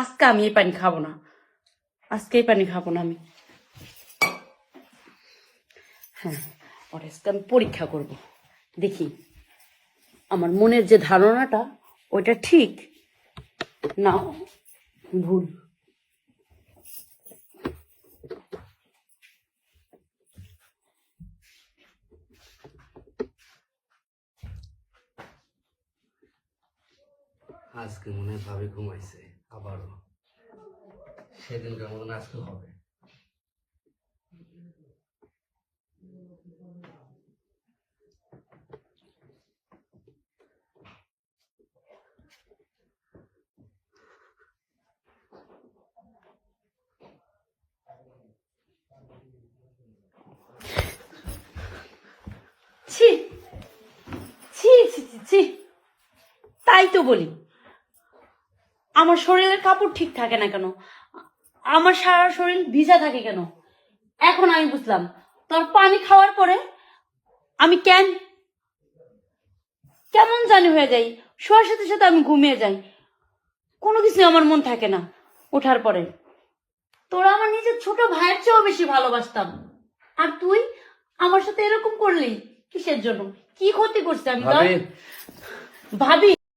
আজকে আমি এই পানি খাব না। আজকে এই পানি খাব না আমি। হ্যাঁ ওর আজকে আমি পরীক্ষা করব। দেখি, আমার মনের যে ধারণাটা, ওইটা ঠিক না ভুল? আজকে মনে হয় ভাবে ঘুমাইছে, আবারও। সেদিনকার মতন আজকে হবে। ছি ছি ছি। তাই তো বলি। আমার শরীরের কাপড় ঠিক থাকে না কেন? আমার সারা শরীর ভিজা থাকে কেন? এখন আমি বুঝলাম। তোর পানি খাওয়ার পরে আমি কেন কেমন জানি হয়ে যাই। শোয়ার সাথে সাথে আমি ঘুমিয়ে যাই। কোনো কিছু আমার মন থাকে না ওঠার পরে। তোরা আমার নিজের ছোট ভাইয়ের চেয়েও বেশি ভালোবাসতাম। আর তুই আমার সাথে এরকম করলি কিসের জন্য? কি ক্ষতি করছে আমি ভাবি।